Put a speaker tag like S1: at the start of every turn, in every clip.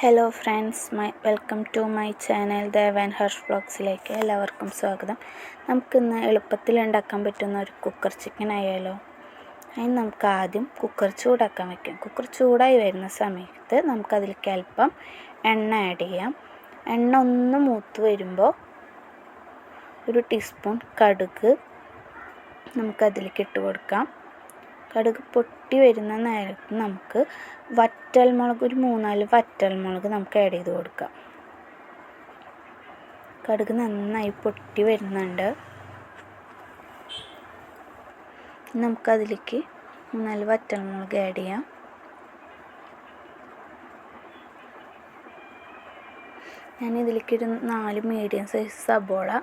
S1: Hello friends my welcome to my channel Devan Harsh വ്ളോഗ്സിലേക്ക് എല്ലാവർക്കും സ്വാഗതം. നമുക്കിന്ന് എളുപ്പത്തിൽ ഉണ്ടാക്കാൻ പറ്റുന്ന ഒരു കുക്കർ ചിക്കൻ ആയാലോ? അതിന് നമുക്ക് ആദ്യം കുക്കർ ചൂടാക്കാൻ വയ്ക്കാം കുക്കർ ചൂടായി വരുന്ന സമയത്ത് നമുക്കതിലേക്ക് അല്പം എണ്ണ ആഡ് ചെയ്യാം. എണ്ണ ഒന്ന് മൂത്ത് വരുമ്പോൾ ഒരു ടീസ്പൂൺ കടുക് നമുക്കതിലേക്ക് ഇട്ട് കൊടുക്കാം. കടുക് പൊട്ടി വരുന്ന നേരത്ത് നമുക്ക് വറ്റൽമുളക് ഒരു മൂന്നാൽ വറ്റൽമുളക് നമുക്ക് ആഡ് ചെയ്ത് കൊടുക്കാം. കടുക് നന്നായി പൊട്ടി വരുന്നുണ്ട്. നമുക്കതിലേക്ക് മൂന്നാൽ വറ്റൽമുളക് ആഡ് ചെയ്യാം. ഞാൻ ഇതിലേക്ക് ഒരു നാല് മീഡിയം സൈസ് സബോള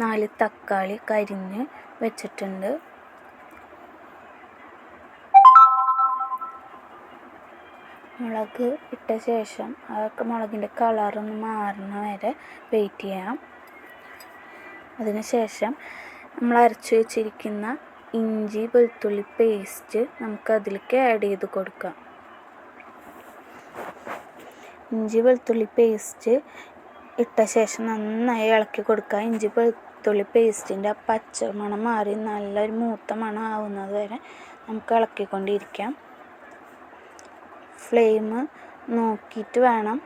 S1: നാല് തക്കാളി കരിഞ്ഞ് വെച്ചിട്ടുണ്ട്. മുളക് ഇട്ട ശേഷം അതൊക്കെ മുളകിന്റെ കളറൊന്ന് മാറുന്ന വരെ വെയിറ്റ് ചെയ്യാം. അതിനുശേഷം നമ്മൾ അരച്ച് വെച്ചിരിക്കുന്ന ഇഞ്ചി വെളുത്തുള്ളി പേസ്റ്റ് നമുക്ക് അതിലേക്ക് ആഡ് ചെയ്ത് കൊടുക്കാം. ഇഞ്ചി വെളുത്തുള്ളി പേസ്റ്റ് ഇട്ട ശേഷം നന്നായി ഇളക്കി കൊടുക്കുക. ഇഞ്ചി വെളുത്തുള്ളി പേസ്റ്റിന്റെ ആ പച്ചമണം മാറി നല്ലൊരു മൂത്ത മണം ആവുന്നത് വരെ നമുക്ക് ഇളക്കിക്കൊണ്ടിരിക്കാം. ഫ്ലെയിം നോക്കിയിട്ട് വേണം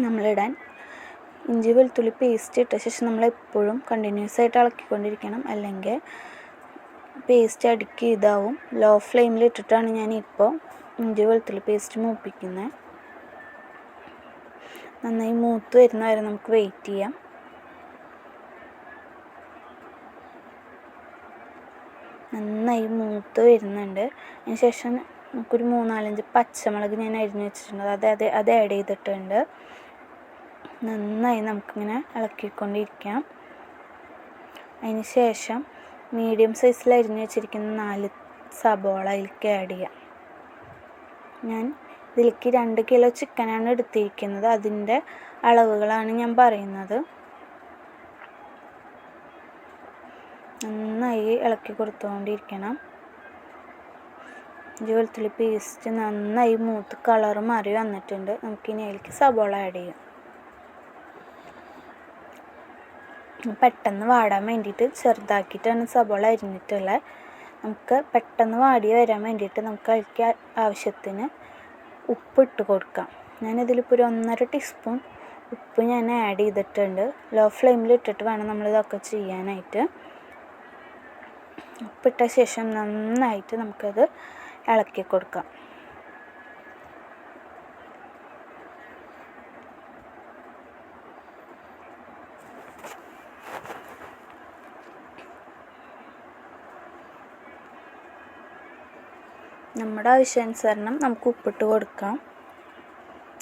S1: നമ്മളിടാൻ. ഇഞ്ചി വെളുത്തുള്ളി പേസ്റ്റ് ഇട്ട ശേഷം നമ്മൾ എപ്പോഴും കണ്ടിന്യൂസ് ആയിട്ട് ഇളക്കിക്കൊണ്ടിരിക്കണം. അല്ലെങ്കിൽ പേസ്റ്റ് അടുക്കി ഇതാവും. ലോ ഫ്ലെയിമിൽ ഇട്ടിട്ടാണ് ഞാൻ ഇപ്പോൾ ഇഞ്ചി വെളുത്തുള്ളി പേസ്റ്റ് മൂപ്പിക്കുന്നത് നന്നായി മൂത്ത് വരുന്ന വരെ നമുക്ക് വെയിറ്റ് ചെയ്യാം. നന്നായി മൂത്ത് വരുന്നുണ്ട്. അതിന് ശേഷം നമുക്കൊരു മൂന്നാലഞ്ച് പച്ചമുളക് ഞാൻ അരിഞ്ഞു വെച്ചിട്ടുണ്ട്. അത് അത് അത് ആഡ് ചെയ്തിട്ടുണ്ട്. നന്നായി നമുക്കിങ്ങനെ ഇളക്കിക്കൊണ്ടിരിക്കാം. അതിന് ശേഷം മീഡിയം സൈസിൽ അരിഞ്ഞു വെച്ചിരിക്കുന്ന നാല് സബോള അതിലേക്ക് ആഡ് ചെയ്യാം. ഞാൻ ഇതിലേക്ക് രണ്ട് കിലോ ചിക്കനാണ് എടുത്തിരിക്കുന്നത്. അതിന്റെ അളവുകളാണ് ഞാൻ പറയുന്നത്. നന്നായി ഇളക്കി കൊടുത്തുകൊണ്ടിരിക്കണം. ഇഞ്ചി വെളുത്തുള്ളി പേസ്റ്റ് നന്നായി മൂത്ത് കളർ മാറി വന്നിട്ടുണ്ട്. നമുക്കിനി അതിലേക്ക് സബോള ആഡ് ചെയ്യാം. പെട്ടെന്ന് വാടാൻ വേണ്ടിയിട്ട് ചെറുതാക്കിയിട്ടാണ് സബോള അരിഞ്ഞിട്ടുള്ളത്. നമുക്ക് പെട്ടെന്ന് വാടി വരാൻ വേണ്ടിയിട്ട് നമുക്ക് അതിലേക്ക് ആവശ്യത്തിന് ഉപ്പ് ഇട്ട് കൊടുക്കാം. ഞാനിതിലിപ്പോൾ ഒരു ഒന്നര ടീസ്പൂൺ ഉപ്പ് ഞാൻ ആഡ് ചെയ്തിട്ടുണ്ട്. ലോ ഫ്ലെയിമിൽ ഇട്ടിട്ട് വേണം നമ്മളിതൊക്കെ ചെയ്യാനായിട്ട്. ഉപ്പിട്ട ശേഷം നന്നായിട്ട് നമുക്കത് ഇളക്കി കൊടുക്കാം. നമ്മുടെ ആവശ്യാനുസരണം നമുക്ക് ഉപ്പിട്ട് കൊടുക്കാം.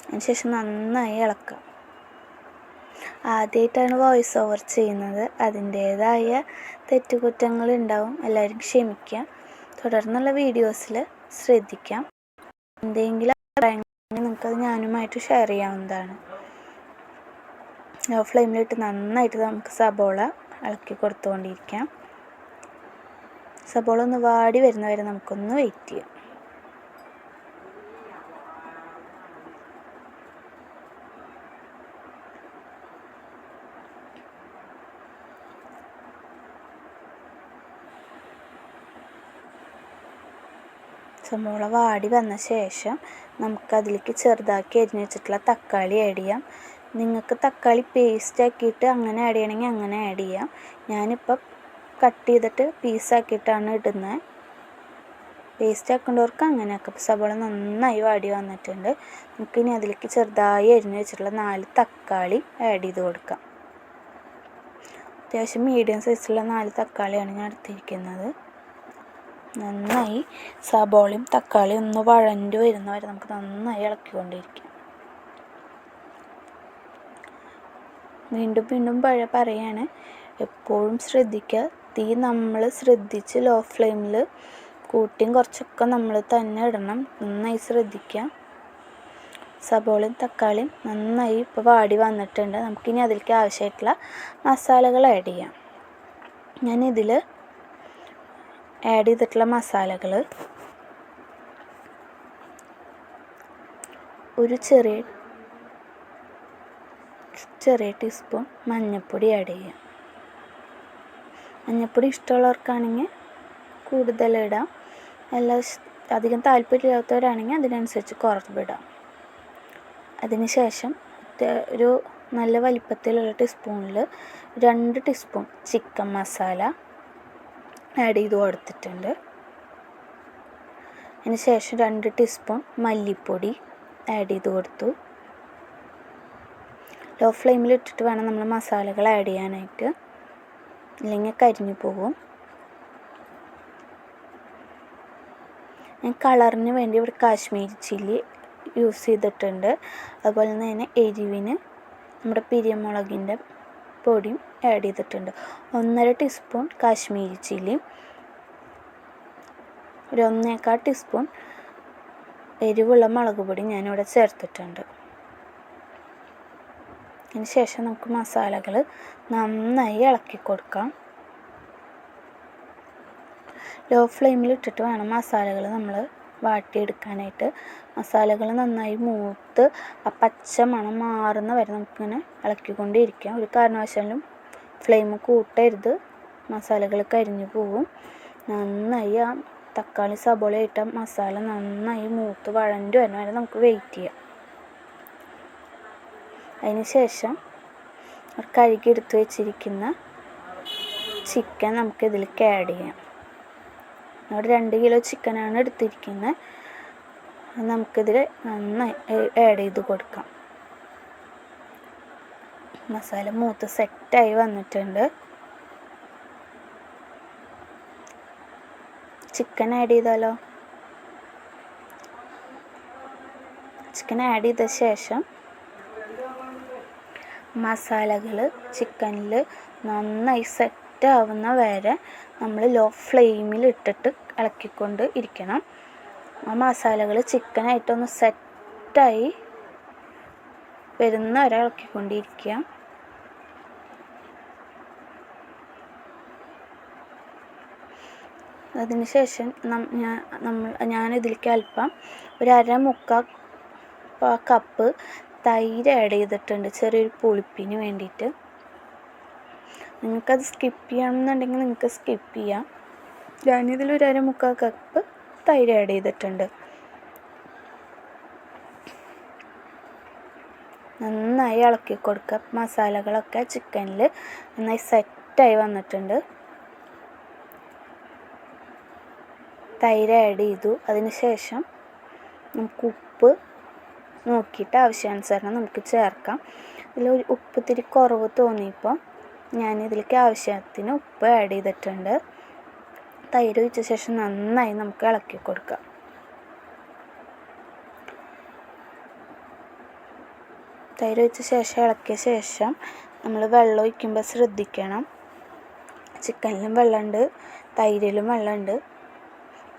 S1: അതിനുശേഷം നന്നായി ഇളക്കാം. ആദ്യമായിട്ടാണ് വോയിസ് ഓവർ ചെയ്യുന്നത്. അതിന്റേതായ തെറ്റുകുറ്റങ്ങളുണ്ടാവും. എല്ലാവരും ക്ഷമിക്കുക തുടർന്നുള്ള വീഡിയോസിൽ ശ്രദ്ധിക്കാം. എന്തെങ്കിലും അഭിപ്രായങ്ങൾ നിങ്ങൾക്കത് ഞാനുമായിട്ട് ഷെയർ ചെയ്യാവുന്നതാണ്. ലോ ഫ്ലെയിമിലിട്ട് നന്നായിട്ട് നമുക്ക് സബോള ഇളക്കി കൊടുത്തുകൊണ്ടിരിക്കാം. സബോള ഒന്ന് വാടി വരുന്നവരെ നമുക്കൊന്ന് വെയിറ്റ് ചെയ്യാം. സബോള വാടി വന്ന ശേഷം നമുക്കതിലേക്ക് ചെറുതാക്കി അരിഞ്ഞ് വെച്ചിട്ടുള്ള തക്കാളി ആഡ് ചെയ്യാം. നിങ്ങൾക്ക് തക്കാളി പേസ്റ്റ് ആക്കിയിട്ട് അങ്ങനെ ആഡ് ചെയ്യണമെങ്കിൽ അങ്ങനെ ആഡ് ചെയ്യാം. ഞാനിപ്പോൾ കട്ട് ചെയ്തിട്ട് പീസാക്കിയിട്ടാണ് ഇടുന്നത്. പേസ്റ്റ് ആക്കേണ്ടവർക്ക് അങ്ങനെ ആക്കാം സബോള നന്നായി വാടി വന്നിട്ടുണ്ട്. നമുക്കിനി അതിലേക്ക് ചെറുതായി അരിഞ്ഞ് വെച്ചിട്ടുള്ള നാല് തക്കാളി ആഡ് ചെയ്ത് കൊടുക്കാം. അത്യാവശ്യം മീഡിയം സൈസുള്ള നാല് തക്കാളിയാണ് ഞാൻ എടുത്തിരിക്കുന്നത്. നന്നായി സബോളയും തക്കാളിയും ഒന്ന് വഴഞ്ഞു വരുന്നവരെ നമുക്ക് നന്നായി ഇളക്കിക്കൊണ്ടിരിക്കാം. വീണ്ടും വീണ്ടും പഴ പറയാണ് എപ്പോഴും ശ്രദ്ധിക്കുക. തീ നമ്മൾ ശ്രദ്ധിച്ച് ലോ ഫ്ലെയിമിൽ കൂട്ടിയും കുറച്ചൊക്കെ നമ്മൾ തന്നെ ഇടണം. നന്നായി ശ്രദ്ധിക്കുക. സബോളയും തക്കാളിയും നന്നായി ഇപ്പോൾ വാടി വന്നിട്ടുണ്ട്. നമുക്കിനി അതിലേക്ക് ആവശ്യമായിട്ടുള്ള മസാലകൾ ആഡ് ചെയ്യാം. ഞാനിതിൽ ആഡ് ചെയ്തിട്ടുള്ള മസാലകൾ ഒരു ചെറിയ ചെറിയ ടീസ്പൂൺ മഞ്ഞൾപ്പൊടി ആഡ് ചെയ്യാം. മഞ്ഞൾപ്പൊടി ഇഷ്ടമുള്ളവർക്കാണെങ്കിൽ കൂടുതൽ ഇടാം. അല്ല അധികം താല്പര്യമില്ലാത്തവരാണെങ്കിൽ അതിനനുസരിച്ച് കുറവിടാം അതിന് ശേഷം ഒരു നല്ല വലിപ്പത്തിലുള്ള ടീസ്പൂണിൽ രണ്ട് ടീസ്പൂൺ ചിക്കൻ മസാല ആഡ് ചെയ്ത് കൊടുത്തിട്ടുണ്ട്. അതിന് ശേഷം രണ്ട് ടീസ്പൂൺ മല്ലിപ്പൊടി ആഡ് ചെയ്ത് കൊടുത്തു. ലോ ഫ്ലെയിമിൽ ഇട്ടിട്ട് വേണം നമ്മൾ മസാലകൾ ആഡ് ചെയ്യാനായിട്ട്. ഇല്ലെങ്കിൽ കരിഞ്ഞു പോകും. ഞാൻ കളറിന് വേണ്ടി ഇവിടെ കാശ്മീരി ചില്ലി യൂസ് ചെയ്തിട്ടുണ്ട്. അതുപോലെ തന്നെ എരിവിന് നമ്മുടെ പിരിയമുളകിന്റെ പൊടിയും ആഡ് ചെയ്തിട്ടുണ്ട്. ഒന്നര ടീസ്പൂൺ കാശ്മീരി ചില്ലിയും ഒരു ഒന്നേക്കാൾ ടീസ്പൂൺ എരിവുള്ള മുളക് പൊടി ഞാനിവിടെ ചേർത്തിട്ടുണ്ട്. അതിന് ശേഷം നമുക്ക് മസാലകൾ നന്നായി ഇളക്കി കൊടുക്കാം. ലോ ഫ്ലെയിമിൽ ഇട്ടിട്ട് വേണം മസാലകൾ നമ്മൾ വാട്ടിയെടുക്കാനായിട്ട്. മസാലകൾ നന്നായി മൂത്ത് ആ പച്ച മണം മാറുന്ന വരെ നമുക്കിങ്ങനെ ഇളക്കിക്കൊണ്ടേ ഇരിക്കാം ഒരു കാരണവശാലും ഫ്ലെയിം കൂട്ടരുത്. മസാലകൾ കരിഞ്ഞു പോവും. നന്നായി ആ തക്കാളി സബോള ഇട്ട മസാല നന്നായി മൂത്ത് വഴഞ്ഞു വരുന്ന വരെ നമുക്ക് വെയിറ്റ് ചെയ്യാം. അതിന് ശേഷം കഴുകി എടുത്ത് വെച്ചിരിക്കുന്ന ചിക്കൻ നമുക്ക് ഇതിലേക്ക് ആഡ് ചെയ്യാം. അവിടെ രണ്ട് കിലോ ചിക്കനാണ് എടുത്തിരിക്കുന്നത്. നമുക്കിതിൽ നന്നായി ആഡ് ചെയ്ത് കൊടുക്കാം. മസാല മൂത്ത് സെറ്റായി വന്നിട്ടുണ്ട്. ചിക്കൻ ആഡ് ചെയ്താലോ? ചിക്കൻ ആഡ് ചെയ്ത ശേഷം മസാലകൾ ചിക്കനിൽ നന്നായി സെറ്റ് ആവുന്ന വരെ നമ്മൾ ലോ ഫ്ലെയിമിൽ ഇട്ടിട്ട് ഇളക്കിക്കൊണ്ട് ഇരിക്കണം. ആ മസാലകൾ ചിക്കനായിട്ടൊന്ന് സെറ്റായി വരുന്ന വരെ ഇളക്കിക്കൊണ്ടിരിക്കുക. അതിന് ശേഷം ഞാനിതിലേക്ക് അല്പം ഒരു അര മുക്കാൽ കപ്പ് തൈര് ആഡ് ചെയ്തിട്ടുണ്ട്. ചെറിയൊരു പുളിപ്പിന് വേണ്ടിയിട്ട്. നിങ്ങൾക്കത് സ്കിപ്പ് ചെയ്യണമെന്നുണ്ടെങ്കിൽ നിങ്ങൾക്ക് സ്കിപ്പ് ചെയ്യാം. ഞാനിതിൽ ഒരു അര മുക്കാൽ കപ്പ് തൈര് ആഡ് ചെയ്തിട്ടുണ്ട്. നന്നായി ഇളക്കി കൊടുക്കുക. മസാലകളൊക്കെ ചിക്കനിൽ നന്നായി സെറ്റായി വന്നിട്ടുണ്ട്. തൈര് ആഡ് ചെയ്തു. അതിന് ശേഷം നമുക്ക് ഉപ്പ് നോക്കിയിട്ട് ആവശ്യാനുസരണം നമുക്ക് ചേർക്കാം. ഇതിൽ ഒരു ഉപ്പ് ഇത്തിരി കുറവ് തോന്നിയപ്പോൾ ഞാൻ ഇതിലേക്ക് ആവശ്യത്തിന് ഉപ്പ് ആഡ് ചെയ്തിട്ടുണ്ട്. തൈര് ഒഴിച്ച ശേഷം നന്നായി നമുക്ക് ഇളക്കി കൊടുക്കാം. തൈര് ഒഴിച്ച ശേഷം ഇളക്കിയ ശേഷം നമ്മൾ വെള്ളം ഒഴിക്കുമ്പോൾ ശ്രദ്ധിക്കണം. ചിക്കനിലും വെള്ളമുണ്ട് തൈരിലും വെള്ളമുണ്ട്.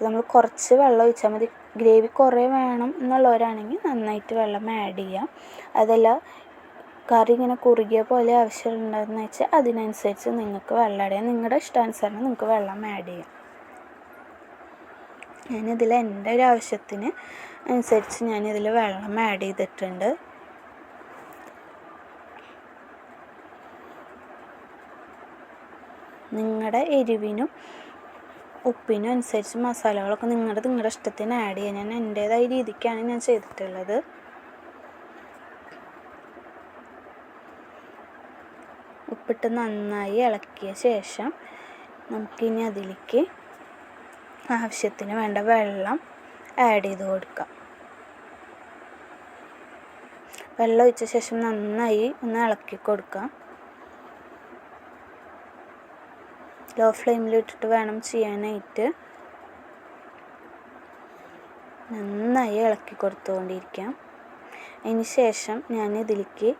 S1: നമ്മൾ കുറച്ച് വെള്ളം ഒഴിച്ചാൽ മതി. ഗ്രേവി കുറേ വേണം എന്നുള്ളവരാണെങ്കിൽ നന്നായിട്ട് വെള്ളം ആഡ് ചെയ്യാം. അതല്ല കറി ഇങ്ങനെ കുറുകിയ പോലെ ആവശ്യമുണ്ടെന്ന് വെച്ചാൽ അതിനനുസരിച്ച് നിങ്ങൾക്ക് വെള്ളം ആഡ് ചെയ്യാം. നിങ്ങളുടെ ഇഷ്ടാനുസരണം നിങ്ങൾക്ക് വെള്ളം ആഡ് ചെയ്യാം. ഞാനിതിൽ എന്റെ ഒരു ആവശ്യത്തിന് അനുസരിച്ച് ഞാനിതിൽ വെള്ളം ആഡ് ചെയ്തിട്ടുണ്ട്. നിങ്ങളുടെ എരിവിനും ഉപ്പിനും അനുസരിച്ച് മസാലകളൊക്കെ നിങ്ങളുടെ നിങ്ങളുടെ ഇഷ്ടത്തിന് ആഡ് ചെയ്യാം. ഞാൻ എന്റേതായ രീതിക്കാണ് ഞാൻ ചെയ്തിട്ടുള്ളത്. ഉപ്പിട്ട് നന്നായി ഇളക്കിയ ശേഷം നമുക്കിനി അതിലേക്ക് ആവശ്യത്തിന് വേണ്ട വെള്ളം ആഡ് ചെയ്ത് കൊടുക്കാം. വെള്ളം ഒഴിച്ച ശേഷം നന്നായി ഒന്ന് ഇളക്കി കൊടുക്കാം. ലോ ഫ്ലെയിമിൽ ഇട്ടിട്ട് വേണം ചെയ്യാനായിട്ട്. നന്നായി ഇളക്കി കൊടുത്തുകൊണ്ടിരിക്കാം അതിന് ശേഷം ഞാൻ ഇതിലേക്ക്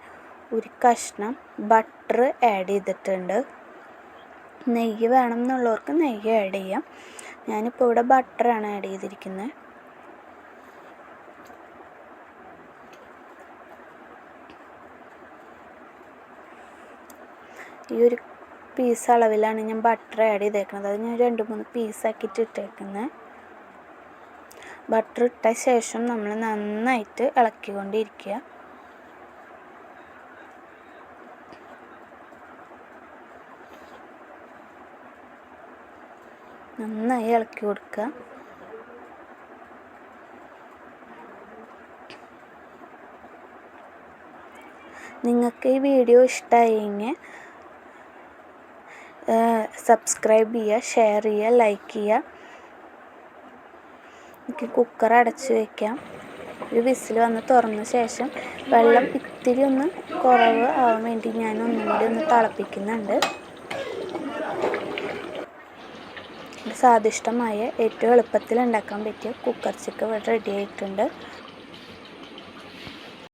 S1: ഒരു കഷ്ണം ബട്ടർ ആഡ് ചെയ്തിട്ടുണ്ട്. നെയ്യ് വേണം എന്നുള്ളവർക്ക് നെയ്യ് ആഡ് ചെയ്യാം. ഞാനിപ്പോൾ ഇവിടെ ബട്ടറാണ് ആഡ് ചെയ്തിരിക്കുന്നത് ഈ ഒരു പീസ് അളവിലാണ് ഞാൻ ബട്ടർ ആഡ് ചെയ്തേക്കുന്നത് അത് ഞാൻ രണ്ട് മൂന്ന് പീസാക്കിയിട്ട് ഇട്ടേക്കുന്നത് ബട്ടർ ഇട്ട ശേഷം നമ്മൾ നന്നായിട്ട് ഇളക്കിക്കൊണ്ടിരിക്കുക. നന്നായി ഇളക്കി കൊടുക്കുക. നിങ്ങൾക്ക് ഈ വീഡിയോ ഇഷ്ടമായെങ്കിൽ സബ്സ്ക്രൈബ് ചെയ്യുക ഷെയർ ചെയ്യുക ലൈക്ക് ചെയ്യുക. എനിക്ക് കുക്കർ അടച്ചു വയ്ക്കാം ഒരു വിസിൽ വന്ന് തുറന്ന ശേഷം വെള്ളം ഇത്തിരി ഒന്ന് കുറവ് ആവാൻ വേണ്ടി ഞാൻ ഒന്നും കൂടി ഒന്ന് തിളപ്പിക്കുന്നുണ്ട്. സ്വാദിഷ്ടമായ ഏറ്റവും എളുപ്പത്തിൽ ഉണ്ടാക്കാൻ പറ്റിയ കുക്കർ ചിക്കൻ ഇവിടെ റെഡി ആയിട്ടുണ്ട്.